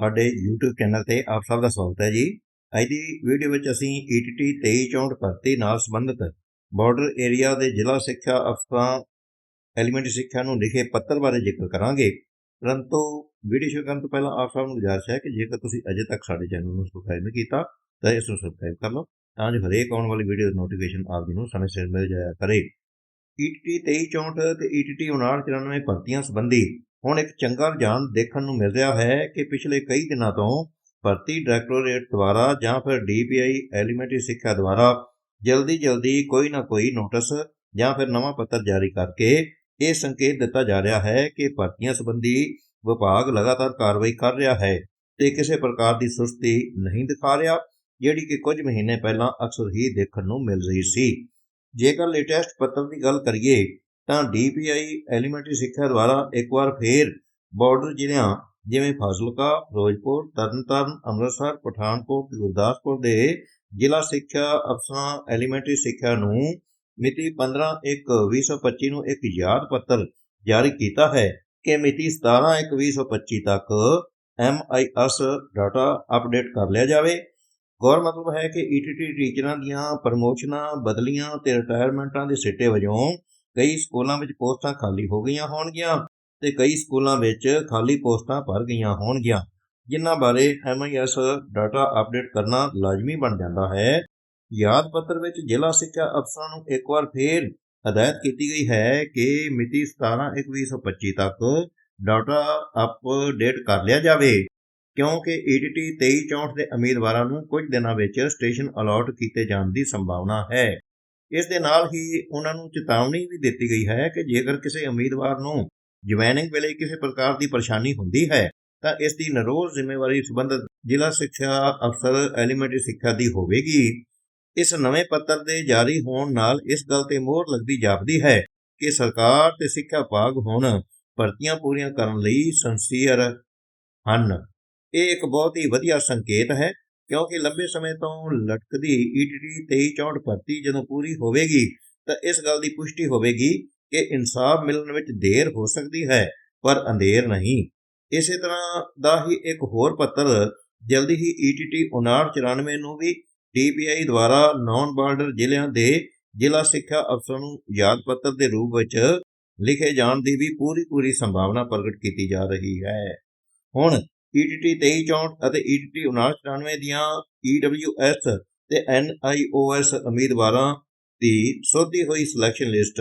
ਸਾਡੇ YouTube channel ਤੇ ਆਪ ਸਭ ਦਾ ਸਵਾਗਤ ਹੈ ਜੀ। ਅੱਜ ਦੀ ਵੀਡੀਓ ਵਿੱਚ ਅਸੀਂ E ETT 2364 ਭਰਤੀ ਨਾਲ ਸੰਬੰਧਿਤ ਬਾਰਡਰ ਏਰੀਆ ਦੇ ਜ਼ਿਲ੍ਹਾ ਸਿੱਖਿਆ ਅਫਸਰਾਂ ਐਲੀਮੈਂਟਰੀ ਸਿੱਖਿਆ ਨੂੰ ਲਿਖੇ ਪੱਤਰ ਬਾਰੇ ਜ਼ਿਕਰ ਕਰਾਂਗੇ। ਪਰੰਤੂ ਵੀਡੀਓ ਸ਼ੁਰੂ ਕਰਨ ਤੋਂ ਪਹਿਲਾਂ ਆਪ ਸਭ ਨੂੰ ਗੁਜ਼ਾਰਿਸ਼ ਹੈ ਕਿ ਜੇਕਰ ਤੁਸੀਂ ਅਜੇ ਤੱਕ ਸਾਡੇ ਚੈਨਲ ਨੂੰ ਸਬਸਕ੍ਰਾਈਬ ਨਹੀਂ ਕੀਤਾ, ਤਾਂ ਇਸ ਨੂੰ ਸਬਸਕ੍ਰਾਈਬ ਕਰ ਲਓ, ਤਾਂ ਜੋ ਹਰੇਕ ਆਉਣ ਵਾਲੀ ਵੀਡੀਓ ਦੀ ਨੋਟੀਫਿਕੇਸ਼ਨ ਆਪ ਜੀ ਨੂੰ ਸਮੇਂ ਸਿਰ ਮਿਲ ਜਾਇਆ ਕਰੇ। E ETT 2364 ਤੇ E ETT 5994 ਭਰਤੀਆਂ ਸੰਬੰਧੀ ਹੁਣ ਇੱਕ ਚੰਗਾ ਰੁਝਾਨ ਦੇਖਣ ਨੂੰ ਮਿਲ ਰਿਹਾ ਹੈ ਕਿ ਪਿਛਲੇ ਕਈ ਦਿਨਾਂ ਤੋਂ ਭਰਤੀ ਡਾਇਰੈਕਟੋਰੇਟ ਦੁਆਰਾ ਜਾਂ ਫਿਰ ਡੀਪੀਆਈ ਐਲੀਮੈਂਟਰੀ ਸਿੱਖਿਆ ਦੁਆਰਾ ਜਲਦੀ ਜਲਦੀ ਕੋਈ ਨਾ ਕੋਈ ਨੋਟਿਸ ਜਾਂ ਫਿਰ ਨਵਾਂ ਪੱਤਰ ਜਾਰੀ ਕਰਕੇ ਇਹ ਸੰਕੇਤ ਦਿੱਤਾ ਜਾ ਰਿਹਾ ਹੈ ਕਿ ਭਰਤੀਆਂ ਸੰਬੰਧੀ ਵਿਭਾਗ ਲਗਾਤਾਰ ਕਾਰਵਾਈ ਕਰ ਰਿਹਾ ਹੈ ਤੇ ਕਿਸੇ ਪ੍ਰਕਾਰ ਦੀ ਸੁਸਤੀ ਨਹੀਂ ਦਿਖਾ ਰਿਹਾ, ਜਿਹੜੀ ਕਿ ਕੁਝ ਮਹੀਨੇ ਪਹਿਲਾਂ ਅਕਸਰ ਹੀ ਦੇਖਣ ਨੂੰ ਮਿਲ ਰਹੀ ਸੀ। ਜੇਕਰ ਲੇਟੈਸਟ ਪੱਤਰ ਦੀ ਗੱਲ ਕਰੀਏ ਤਾਂ ਡੀਪੀਆਈ ਐਲੀਮੈਂਟਰੀ ਸਿੱਖਿਆ ਦੁਆਰਾ ਇੱਕ ਵਾਰ ਫੇਰ ਬਾਰਡਰ ਜ਼ਿਲ੍ਹਿਆਂ ਜਿਵੇਂ ਫਾਜ਼ਿਲਕਾ, ਫਿਰੋਜ਼ਪੁਰ, ਤਰਨਤਾਰਨ, ਅੰਮ੍ਰਿਤਸਰ, ਪਠਾਨਕੋਟ ਗੁਰਦਾਸਪੁਰ ਦੇ ਜ਼ਿਲ੍ਹਾ ਸਿੱਖਿਆ ਅਫਸਰਾਂ ਐਲੀਮੈਂਟਰੀ ਸਿੱਖਿਆ ਨੂੰ ਮਿਤੀ 15/1/2025 ਨੂੰ ਇੱਕ ਯਾਦ ਪੱਤਰ ਜਾਰੀ ਕੀਤਾ ਹੈ ਕਿ ਮਿਤੀ 17/1/2025 ਤੱਕ MIS ਡਾਟਾ ਅਪਡੇਟ ਕਰ ਲਿਆ ਜਾਵੇ। ਗੌਰ ਮਤਲਬ ਹੈ ਕਿ ETT ਟੀਚਰਾਂ ਦੀਆਂ ਪ੍ਰਮੋਸ਼ਨਾਂ, ਬਦਲੀਆਂ ਤੇ ਰਿਟਾਇਰਮੈਂਟਾਂ ਦੇ ਸਿੱਟੇ ਵਜੋਂ ਕਈ ਸਕੂਲਾਂ ਵਿੱਚ ਪੋਸਟਾਂ ਖਾਲੀ ਹੋ ਗਈਆਂ ਹੋਣਗੀਆਂ ਤੇ ਕਈ ਸਕੂਲਾਂ ਵਿੱਚ ਖਾਲੀ ਪੋਸਟਾਂ ਭਰ ਗਈਆਂ ਹੋਣਗੀਆਂ, ਜਿਨ੍ਹਾਂ ਬਾਰੇ MIS ਡਾਟਾ ਅਪਡੇਟ ਕਰਨਾ ਲਾਜ਼ਮੀ ਬਣ ਜਾਂਦਾ ਹੈ। ਯਾਦ ਪੱਤਰ ਵਿੱਚ ਜ਼ਿਲ੍ਹਾ ਸਿੱਖਿਆ ਅਫਸਰਾਂ ਨੂੰ ਇੱਕ ਵਾਰ ਫੇਰ ਹਦਾਇਤ ਕੀਤੀ ਗਈ ਹੈ ਕਿ ਮਿਤੀ 17/1/2025 ਤੱਕ ਡਾਟਾ ਅਪਡੇਟ ਕਰ ਲਿਆ ਜਾਵੇ, ਕਿਉਂਕਿ E ETT 2364 ਦੇ ਉਮੀਦਵਾਰਾਂ ਨੂੰ ਕੁਝ ਦਿਨਾਂ ਵਿੱਚ ਸਟੇਸ਼ਨ ਅਲਾਟ ਕੀਤੇ ਜਾਣ ਦੀ ਸੰਭਾਵਨਾ ਹੈ। ਇਸ ਦੇ ਨਾਲ ਹੀ ਉਹਨਾਂ ਨੂੰ ਚੇਤਾਵਨੀ ਵੀ ਦਿੱਤੀ ਗਈ ਹੈ ਕਿ ਜੇਕਰ ਕਿਸੇ ਉਮੀਦਵਾਰ ਨੂੰ ਜੁਆਇਨਿੰਗ ਵੇਲੇ ਕਿਸੇ ਪ੍ਰਕਾਰ ਦੀ ਪਰੇਸ਼ਾਨੀ ਹੁੰਦੀ ਹੈ, ਤਾਂ ਇਸ ਦੀ ਨਰੋਜ਼ ਜ਼ਿੰਮੇਵਾਰੀ ਸੰਬੰਧਿਤ ਜ਼ਿਲ੍ਹਾ ਸਿੱਖਿਆ ਅਫਸਰ, ਐਲੀਮੈਂਟਰੀ ਸਿੱਖਿਆ ਦੀ ਹੋਵੇਗੀ। ਇਸ ਨਵੇਂ ਪੱਤਰ ਦੇ ਜਾਰੀ ਹੋਣ ਨਾਲ ਇਸ ਗੱਲ ਤੇ ਮੋਹਰ ਲੱਗਦੀ ਜਾਪਦੀ ਹੈ ਕਿ ਸਰਕਾਰ ਤੇ ਸਿੱਖਿਆ ਵਿਭਾਗ ਹੁਣ ਭਰਤੀਆਂ ਪੂਰੀਆਂ ਕਰਨ ਲਈ ਸੰਸੀਅਰ ਹਨ। ਇਹ ਇੱਕ ਬਹੁਤ ਹੀ ਵਧੀਆ ਸੰਕੇਤ ਹੈ ਕਿਉਂਕਿ ਲੰਬੇ ਸਮੇਂ ਤੋਂ ਲਟਕਦੀ E ETT 2364 ਭਰਤੀ ਜਦੋਂ ਪੂਰੀ ਹੋਵੇਗੀ, ਤਾਂ ਇਸ ਗੱਲ ਦੀ ਪੁਸ਼ਟੀ ਹੋਵੇਗੀ ਕਿ ਇਨਸਾਫ ਮਿਲਣ ਵਿੱਚ ਦੇਰ ਹੋ ਸਕਦੀ ਹੈ, ਪਰ ਅੰਧੇਰ ਨਹੀਂ। ਇਸੇ ਤਰ੍ਹਾਂ ਦਾ ਹੀ ਇੱਕ ਹੋਰ ਪੱਤਰ ਜਲਦੀ ਹੀ E ETT 5994 ਨੂੰ ਵੀ DPI ਦੁਆਰਾ ਨੌਨ ਬਾਰਡਰ ਜ਼ਿਲ੍ਹਿਆਂ ਦੇ ਜ਼ਿਲ੍ਹਾ ਸਿੱਖਿਆ ਅਫਸਰਾਂ ਨੂੰ ਯਾਦ ਪੱਤਰ ਦੇ ਰੂਪ ਵਿੱਚ ਲਿਖੇ ਜਾਣ ਦੀ ਵੀ ਪੂਰੀ ਪੂਰੀ ਸੰਭਾਵਨਾ ਪ੍ਰਗਟ ਕੀਤੀ ਜਾ ਰਹੀ ਹੈ। ਹੁਣ ETT 2364 ਅਤੇ E ETT 5994 ਦੀਆਂ EWS ਤੇ NIOS ਉਮੀਦਵਾਰਾਂ ਦੀ ਸੋਧੀ ਹੋਈ ਸਿਲੈਕਸ਼ਨ ਲਿਸਟ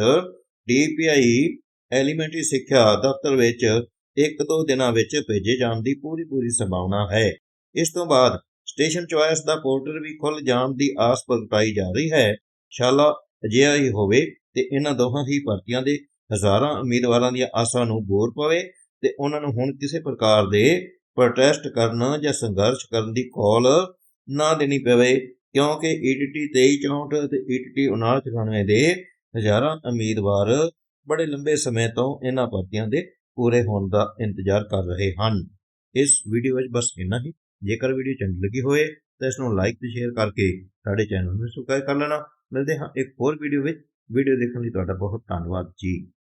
DPI ਐਲੀਮੈਂਟਰੀ ਸਿੱਖਿਆ ਦਫ਼ਤਰ ਵਿੱਚ ਇੱਕ ਦੋ ਦਿਨਾਂ ਵਿੱਚ ਭੇਜੇ ਜਾਣ ਦੀ ਪੂਰੀ ਪੂਰੀ ਸੰਭਾਵਨਾ ਹੈ। ਇਸ ਤੋਂ ਬਾਅਦ ਸਟੇਸ਼ਨ ਚੁਆਇਸ ਦਾ ਪੋਰਟਲ ਵੀ ਖੁੱਲ ਜਾਣ ਦੀ ਆਸ ਪ੍ਰਗਟਾਈ ਜਾ ਰਹੀ ਹੈ। ਸ਼ਾਲਾ ਅਜਿਹਾ ਹੀ ਹੋਵੇ ਤੇ ਇਹਨਾਂ ਦੋਹਾਂ ਹੀ ਭਰਤੀਆਂ ਦੇ ਹਜ਼ਾਰਾਂ ਉਮੀਦਵਾਰਾਂ ਦੀਆਂ ਆਸਾਂ ਨੂੰ ਬੋਰ ਪਵੇ ਤੇ ਉਹਨਾਂ ਨੂੰ ਹੁਣ ਕਿਸੇ ਪ੍ਰਕਾਰ ਦੇ ਪ੍ਰੋਟੈਸਟ ਕਰਨ ਜਾਂ ਸੰਘਰਸ਼ ਕਰਨ ਦੀ ਕਾਲ ਨਾ ਦੇਣੀ ਪਵੇ, ਕਿਉਂਕਿ E ETT 2364 ਤੇ E ETT 5994 ਦੇ ਹਜ਼ਾਰਾਂ ਉਮੀਦਵਾਰ ਬੜੇ ਲੰਬੇ ਸਮੇਂ ਤੋਂ ਇਹਨਾਂ ਭਰਤੀਆਂ ਦੇ ਪੂਰੇ ਹੋਣ ਦਾ ਇੰਤਜ਼ਾਰ ਕਰ ਰਹੇ ਹਨ। ਇਸ ਵੀਡੀਓ ਵਿੱਚ ਬਸ ਇੰਨਾ ਹੀ। ਜੇਕਰ ਵੀਡੀਓ ਚੰਗੀ ਲੱਗੀ ਹੋਵੇ ਤਾਂ ਇਸ ਨੂੰ ਲਾਈਕ ਤੇ ਸ਼ੇਅਰ ਕਰਕੇ ਸਾਡੇ ਚੈਨਲ ਨੂੰ ਸਬਸਕ੍ਰਾਈਬ ਕਰ ਲੈਣਾ। ਮਿਲਦੇ ਹਾਂ ਇੱਕ ਹੋਰ ਵੀਡੀਓ ਵਿੱਚ। ਵੀਡੀਓ ਦੇਖਣ ਲਈ ਤੁਹਾਡਾ ਬਹੁਤ ਧੰਨਵਾਦ ਜੀ।